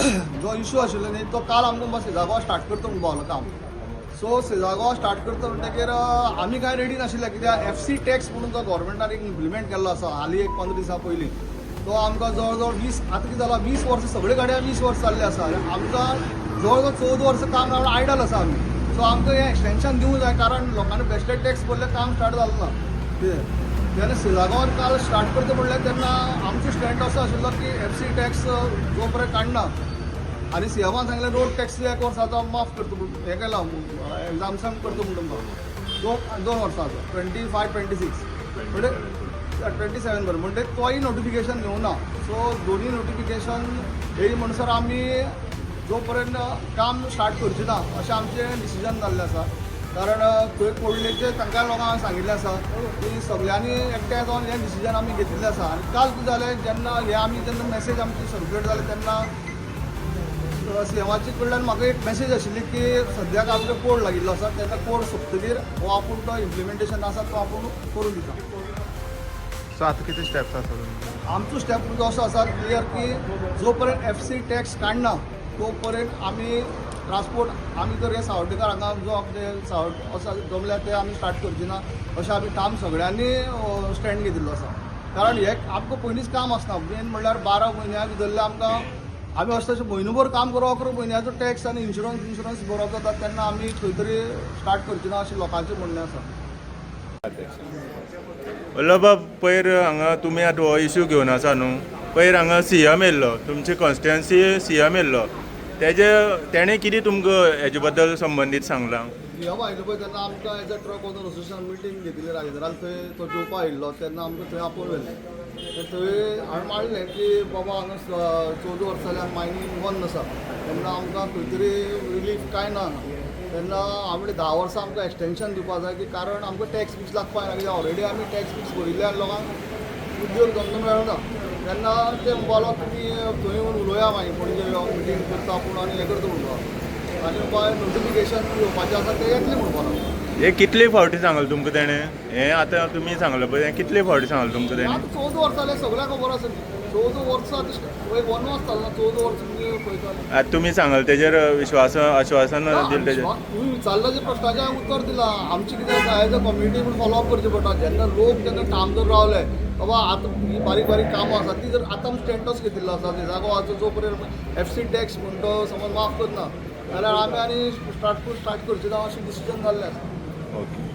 जो इशू आशिल्लो न्ही तो काल आमकां बाबा सेजागो स्टार्ट करता म्हणून पावलो काम. सो सेजागो स्टार्ट करता म्हणटकीर आमी कांय रेडी नाशिल्ले कित्याक एफ सी टॅक्स म्हणून जो गव्हर्मेंटान एक इम्प्लिमेंट केल्लो आसा हालीं एक पंदरा दिसां पयलीं तो आमकां जवळ जवळ वीस आतां कितें जाला वीस वर्सां सगळे गाडयां वीस वर्सां जाल्ले आसा. आनी आमकां जवळ जवळ चवदा वर्सां काम रावन आयडल आसा आमी. सो आमकां हें एक्सटेंशन दिवंक जाय कारण लोकांनी बेश्टे टॅक्स भरले काम स्टार्ट जालें ना. कितें तेन्ना सिलागांवान काल स्टार्ट करता म्हणलें तेन्ना आमचो स्टँड असो आशिल्लो की एफ सी टॅक्स जो पर्यंत काडना आनी सीएमान सांगलें रोड टॅक्स एक वर्स आतां माफ करता म्हणून हें केलां एग्जाम्सन करता म्हणून तुमकां दोन दोन वर्सांचो ट्वेंटी फाय ट्वेंटी सिक्स म्हणजे ट्वेंटी सेवन बरें म्हणजे तोय नोटिफिकेशन येवं ना. सो दोन्ही नोटिफिकेशन येयी म्हणसर आमी जो पर्यंत काम स्टार्ट करचे ना अशें आमचें डिसिजन जाल्लें आसा कारण थंय कोडलेचे तांकां लोकांक सांगिल्लें आसा की सगळ्यांनी एकठांय जावन हें डिसिजन आमी घेतिल्लें आसा आनी काल कितें जालें जेन्ना हे आमी जेन्ना मॅसेज आमची सर्क्युलेट जाली तेन्ना सेवाची कडल्यान म्हाका एक मॅसेज आशिल्ली की सद्याक आमचो कोड लागिल्लो आसा तेन्ना कोड सोंपतकीर हो आपूण तो इम्प्लिमेंटेशन आसा तो आपूण करून दिता सो आतां कितें स्टेप्स आसा? आमचो स्टेप जो असो आसा क्लियर की जो पर्यंत एफ सी टॅक्स काडना तो पर्यंत आमी ट्रान्सपोर्ट आमी तर हे सावड्डेकार हांगा जो आपले सावड आसा जमल्या ते आमी स्टार्ट करचे ना अशें आमी काम सगळ्यांनी स्टँड घेतिल्लो आसा कारण हे आमकां पयलींच काम आसना मेन म्हणल्यार बारा म्हयन्याक धरले आमकां आमी अशें तशें म्हयनोभर काम करप अकरा म्हयन्याचो टॅक्स आनी इन्शुरन्स इन्शुरन्स भरप जाता तेन्ना आमी खंय तरी स्टार्ट करचे ना अशें लोकांचें म्हणणें आसा वल्लभ पयर हांगा तुमी आतां हो इश्यू घेवन आसा न्हू? पयर हांगा सी एम येयल्लो तुमचे कॉन्स्टिट्युएन्सी सी एम येयल्लो तेजे तेणें कितें तुमकां हेजे बद्दल संबंदीत सांगलां आयलो पळय तेन्ना आमकां as a truck owner association meeting घेतिल्ली राजेंद्रान थंय तो जेवपा आयिल्लो तेन्ना आमकां थंय आपोवन व्हेलें थंय हांवें मारलें की बाबा हांगा चवदा वर्सां जाल्यार मायनींग बंद आसा तेन्ना आमकां खंय तरी रिलीफ कांय ना. तेन्ना आमी धा वर्सां आमकां एक्सटेंशन दिवपा जाय की कारण आमकां टॅक्स बिक्स लागपा ना कित्याक ऑलरेडी आमी टॅक्स बिक्स भरिल्ले लोकांक उद्योग धंदो मेळना तेन्ना ते म्हणपालो तुमी थंय येवन उलोवया मागीर पणजे मिटींग करता पूण आनी हें करता म्हणपाक आनी बाय नोटिफिकेशन येवपाचें आसा तें येतलें म्हणपाक हे कितले फावटी सांगलें तुमकां तेणें हें आतां तुमी सांगलें पळय हें कितले फावटी सांगलें तुमकां तेणें आतां चवदा वर्सां जाल्यार सगळ्यांक खबर आसा चवदा वर्सां पळय वनवास जालो चवदा वर्सां आतां तुमी सांगलें तेजेर विश्वास आश्वासन दिलें तेजेर तुमी विचारलं जे प्रश्नाचें उत्तर दिलां. आमचें कितें आसा एज अ कम्युनिटी म्हणून फॉलोअप करचें पडटा जेन्ना लोक जेन्ना काम जर रावले बाबा आतां ही बारीक बारीक कामां आसा ती जर आतां स्टेटस घेतिल्लो आसा ते जागो जो पर्यंत एफ सी टॅक्स म्हणून तो समज माफ करना जाल्यार आमी आनी स्टार्ट स्टार्ट करचें ना अशें डिसिजन जाल्लें आसा ओके.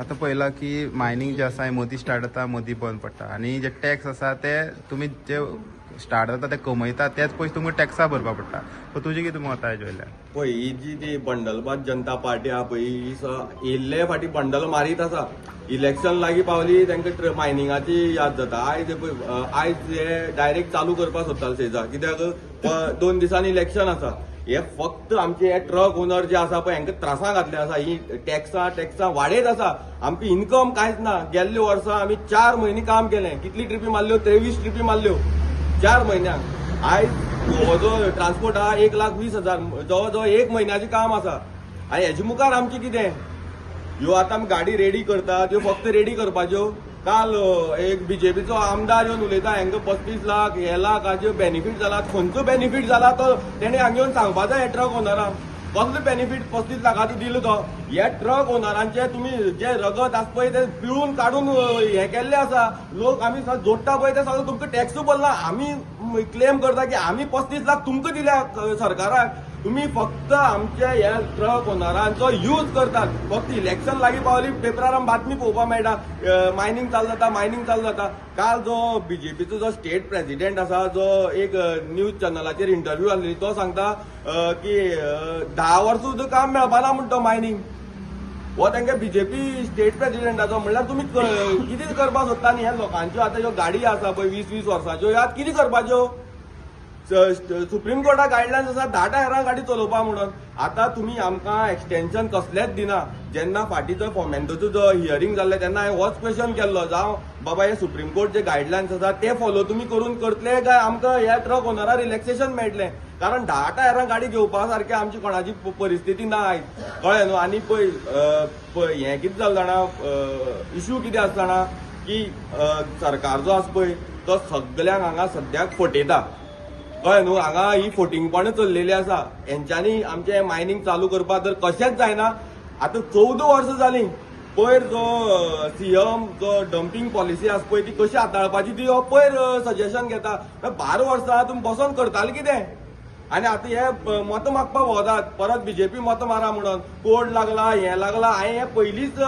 आतां पळयलां की मायनींग जें आसा हें मदीं स्टार्ट जाता मदीं बंद पडटा आनी जे टॅक्स आसा ते तुमी जे स्टार्ट जाता ते कमयता तेच पयशे तुमकां टॅक्सा भरपा पडटा सो तुजें कितें मत हेजे वयल्यान पळय ही जी ती बंडलबाद जनता पार्टी आहा पळय ही येयल्ले फाटी बंडल मारीत आसा इलेक्शन लागीं पावली तांकां मायनिंगाची याद जाता. आयज पळय आयज हे डायरेक्ट चालू करपाक सोदताले सेजा कित्याक? दोन दिसांनी इलेक्शन आसा. हे फक्त आमचे हे ट्रक ओनर जे आसा पळय हांकां त्रासां घातले आसा. ही टॅक्सां टॅक्सां वाडयत आसा. आमकां इन्कम कांयच ना. गेल्ले वर्सा आमी चार म्हयने काम केलें. कितली ट्रिपी मारल्यो? त्रेवीस ट्रिपी मारल्यो. चार म्हयन्याक. आयज हो जो ट्रान्सपोर्ट आहा एक लाख वीस हजार जवळ जवळ एक म्हयन्याचें काम आसा. आनी हेजे मुखार आमचें कितें? ह्यो आतां आमी गाडी रेडी करतात ह्यो फक्त रेडी करपाच्यो. काल एक बीजेपीचो आमदार येवन उलयता हांकां पस्तीस लाख हे लाख हाजे बेनिफीट जाला खंयचो बेनिफीट जाला तो तेणे हांगा येवन सांगपा जाय हे ट्रक ओनरांक कसलो बेनिफीट पस्तीस लाखाचो दिलो तो. हे ट्रक ओनरांचे तुमी जे रगत आसा पळय ते पिळून काडून हे केल्ले आसा. लोक आमी जोडटा पळय ते सगळं तुमकां टॅक्स भरला. आमी क्लेम करता की आमी पस्तीस लाख तुमकां दिल्या सरकाराक. तुम्ही फक्त आमच्या ह्या ट्रक ओनरांचो यूज करतात. फक्त इलेक्शन लागीं पावली पेपरार बातमी पळोवपाक मेळटा. मायनींग चालू जाता मायनींग चालू जाता काल जो बीजेपीचो जो स्टेट प्रेसिडेंट आसा जो एक न्यूज चॅनलाचेर इंटरव्यू आसली तो सांगता की धा वर्सां सुद्दां काम मेळपाना म्हणटा मायनींग हो तांकां बीजेपी स्टेट प्रेसिडेंटाचो म्हणल्यार तुमी क- कितें करपाक सोदता? न्ही ह्या लोकांच्यो आतां ज्यो गाडी आसा पळय वीस वीस वर्साच्यो ह्या कितें करपाच्यो? सुप्रीम कोर्टा गायडलायन्स आसा धा टायरां गाडी चलोवपा म्हणून. आतां तुमी आमकां एक्सटेंशन कसलेंच दिना. जेन्ना फाटीचो फॉमेंटोचो जो हियरींग जाल्लें तेन्ना हांवें होच क्वेश्चन केल्लो. जावं बाबा हे सुप्रीम कोर्ट जे गायडलायन्स आसा ते फॉलो तुमी करून करतले काय? आमकां ह्या ट्रक ओनरा रिलॅक्सेशन मेळटलें. कारण धा टायरां गाडी घेवपा सारकी आमची कोणाची परिस्थिती ना आयज कळ्ळें न्हू आनी पळय पळय हें कितें जालें जाणा? इश्यू कितें आसा जाणा की सरकार जो आसा पळय तो सगल्यांक हांगा सद्याक फटयता. हय न्हू हांगा ही फोटिंगपणां चल्लेली आसा हेंच्यांनी आमचें मायनींग चालू करपाक तर कशेंच जायना आतां चवदा वर्सां जालीं पयर जो सीएम जो डंपिंग पॉलिसी आसा पळय ती कशी हाताळपाची ती हो पयर सजेशन घेता. बारा वर्सां तुमी बसोन करताले कितें आनी आतां हे मत मागपाक वतात परत बीजेपी मत मारा म्हणून. कोड लागला हें लागला. हांवें हें पयलींच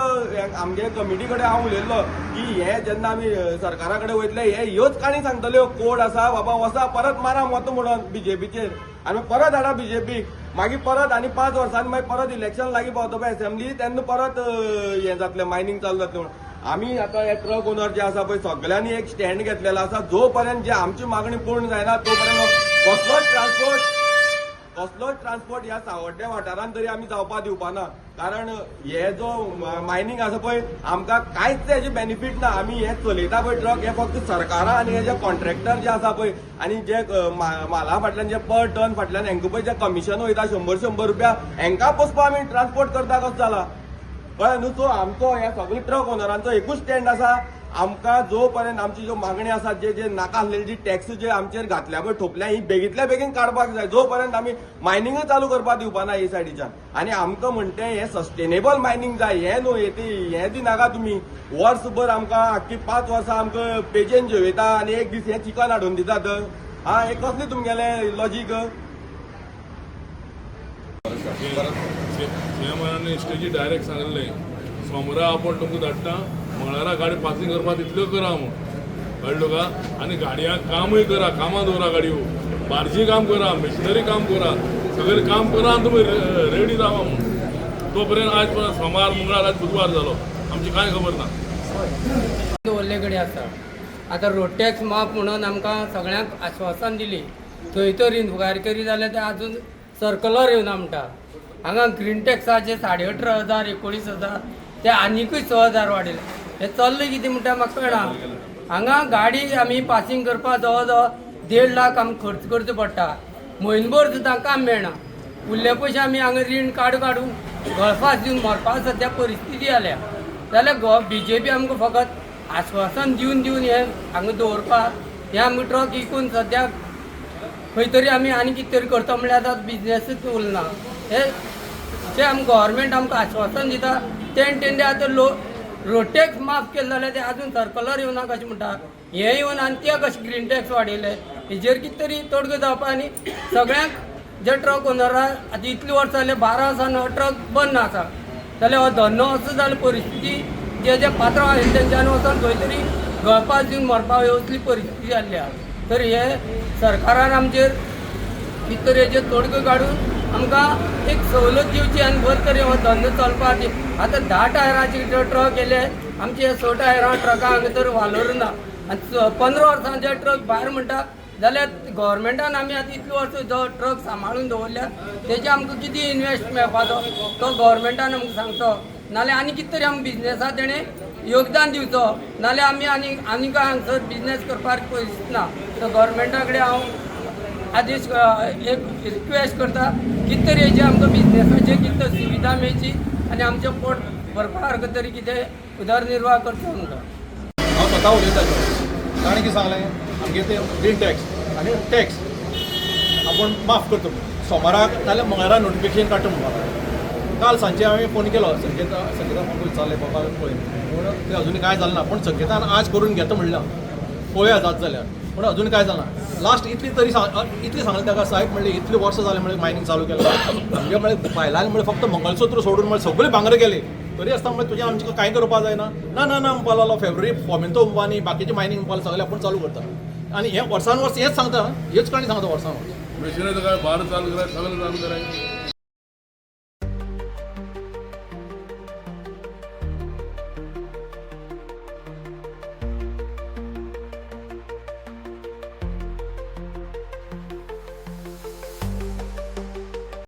आमगे कमिटी कडेन हांव उलयल्लो की हें जेन्ना आमी सरकारा कडेन वयतले हे ह्योच काणी सांगतल्यो कोड आसा बाबा वसा परत मारा मत म्हणून बीजेपीचेर. आनी परत हाडा बीजेपीक. मागीर परत आनी पांच वर्सांनी मागीर परत इलेक्शन लागीं पावता पळय असेंब्ली तेन्ना परत हें जातलें मायनींग चालू जातलें म्हणून. आमी आतां हे ट्रक ओनर जे आसा पळय सगळ्यांनी एक स्टँड घेतलेलो आसा. जो पर्यंत जे आमची मागणी पूर्ण जायना तो पर्यंत कसलोच ट्रान्सपोर्ट. कसलोच ट्रान्सपोर्ट ह्या सावड्ड्या वाठारांत तरी आमी जावपा दिवपाना कारण हे जो मायनींग आसा पळय आमकां कांयच तेजे बेनिफीट ना. आमी हे चलयता पळय ट्रक हे फक्त सरकारा आनी हे जे कॉन्ट्रॅक्टर जे आसा पळय आनी जे म्हाला मा- माला फाटल्यान जे पर टन फाटल्यान हांकां पळय जे कमिशन वयता शंबर शंबर रुपया हांकां पोसपा आमी ट्रान्सपोर्ट करता कसो जाला? कळ्ळें न्हू सो आमचो हे सगळे ट्रक ओनरांचो एकूच स्टँड आसा. आमकां जो पर्यंत आमची ज्यो मागणी आसा जे जे नाका आसलेली जी टॅक्स जे आमचेर घातल्या पळय ठोपल्या ही बेगींतल्या बेगीन काडपाक जाय. जो पर्यंत आमी मायनिंग चालू करपाक दिवपाना हे सायडीच्यान. आनी आमकां म्हणटे हे सस्टेनेबल मायनींग जाय हे न्हू हे हें हे दी नाका तुमी वर्सभर आमकां आख्खी पांच वर्सां आमकां पेजेन जेवयता आनी एक दीस हे चिकन हाडून दितात हा हे कसलें तुमगेलें लॉजीक स्टेजी डायरेक्ट सांगलें. सोमरा आपण तुमकां धाडटा मंगळारा गाडी पासिंग करपाक तितल्यो करा म्हूण कळ्ळो का? आनी गाडयांक कामूय करा कामां दवरा गाडयो हो. बार्शी काम करा मिशनरी काम करा. सगळें काम करा आनी तुमी रेडी जावा म्हूण तोपर्यंत आज पण सोमार मंगळार आज बुधवार जालो आमची कांय खबर ना? दवरले कडेन आसा आतां रोड टॅक्स माफ म्हणून आमकां सगळ्यांक आश्वासन दिली. थंय तर इन्क्वायरी करी जाल्यार ते आजून सर्कलर येवना म्हणटा हांगा ग्रीन टॅक्साचे साडे अठरा हजार एकोणीस हजार ते आनिकूय स हजार वाडयले हे चल्लें कितें म्हणटा म्हाका कळना हांगा गाडी आमी पासिंग करपाक जवळ जवळ देड लाख आमकां खर्च करचो पडटा. म्हयनभर सुद्दां काम मेळना. उरले पयशे आमी हांगा रीण काडू काडून गळफास दिवन मरपाक सद्या परिस्थिती जाल्या जाल्यार गो बी जे पी आमकां फकत आश्वासन दिवन दिवन हे हांगा दवरपाक हे आमकां ट्रक विकून सद्याक खंय तरी आमी आनी कितें तरी करता म्हळ्यार आतां बिजनेसूच उरना. हे जे आमकां गोवोरमेंट आमकां आश्वासन दिता तें तेंडे आतां लोक रोटेक्स टॅक्स माफ केले जाल्यार ते आजून सर्कलर येवना कशें म्हणटा हे येवन आनी ते कशें ग्रीन टॅक्स वाडयले हेजेर कितें तरी तोडगो जावपा आनी सगळ्यांक जे ट्रक ओनरा आतां इतलीं वर्सां जाले बारा वर्सान हो ट्रक बंद आसा जाल्यार हो धंदो असो जालो परिस्थिती जे जे पात्र आसले तेंच्यानी वचोन खंय तरी गळपास दिवन मरपाक असली परिस्थिती जाल्ली आहा. तर हे सरकारान आमचेर कितें तरी हेजेर तोडगो काडून आमकां एक सवलत दिवची आनी बरें तरेन हो धंदो चलपाची आतां धा टायराचे ट्रक येले आमचे स टायरां ट्रकां हांगा तर वालोर ना आनी पंदरा वर्सांचे ट्रक भायर म्हणटा जाल्यार गोवोरमेंटान आमी आतां इतली वर्स जो ट्रक सांबाळून दवरल्या तेजे आमकां कितें इन्वेस्ट मेळपाचो तो? गोवोरमेंटान आमकां सांगचो. नाल्यार आनी कितें तरी आमकां बिजनेसा तेणें योगदान दिवचो. नाल्यार आमी आनी आनी काय हांगसर बिजनेस करपाक पयस ना. तर गोवोरमेंटा कडेन हांव आदेश एक रिक्वेस्ट करता कितें तरी हेजी आमकां बिजनेसाचेर कितें तरी सुविधा मेळची आनी आमचें पोट भरपा सारको तरी कितें उदरनिर्वाह करचो म्हणटा हांव स्वता उलयतां ताणें कितें सांगलें आमगे ते ग्रीन टॅक्स आनी टॅक्स आपूण माफ करता. सोमाराक नाल्यार मंगळारा नोटिफिकेशन काडटा म्हणपाक काल सांजचे हांवें फोन केलो संकेता संकेता फोन विचारलें बाबा पळय पूण तें अजून कांय जालें ना पूण संकेतान आज करून घेता म्हणलां. पळोवया जात जाल्यार पूण अजून कांय जालें लास्ट इतली तरी सांग इतली सांगलें ताका साहेब म्हणलें इतलीं वर्सां जालें म्हणजे मायनींग चालू केलें. आमगे म्हणलें बायलांनी म्हणलें फक्त मंगळसूत्र सोडून म्हणलें सगळे भांगरे गेले. तरी आसता म्हणलें तुजें आमचें कांय करपा जायना ना? ना ना म्हणपा लागलो फेब्रुवारी फॉमेंतो म्हणपा आनी बाकीचे मायनींग म्हणपा सगळे आपूण चालू करता. आनी हे वर्सान वर्स हेच सांगता हेच काणी सांगता वर्सान वर्स मशिनरी काय चालू करायचं सगळं चालू करायचं.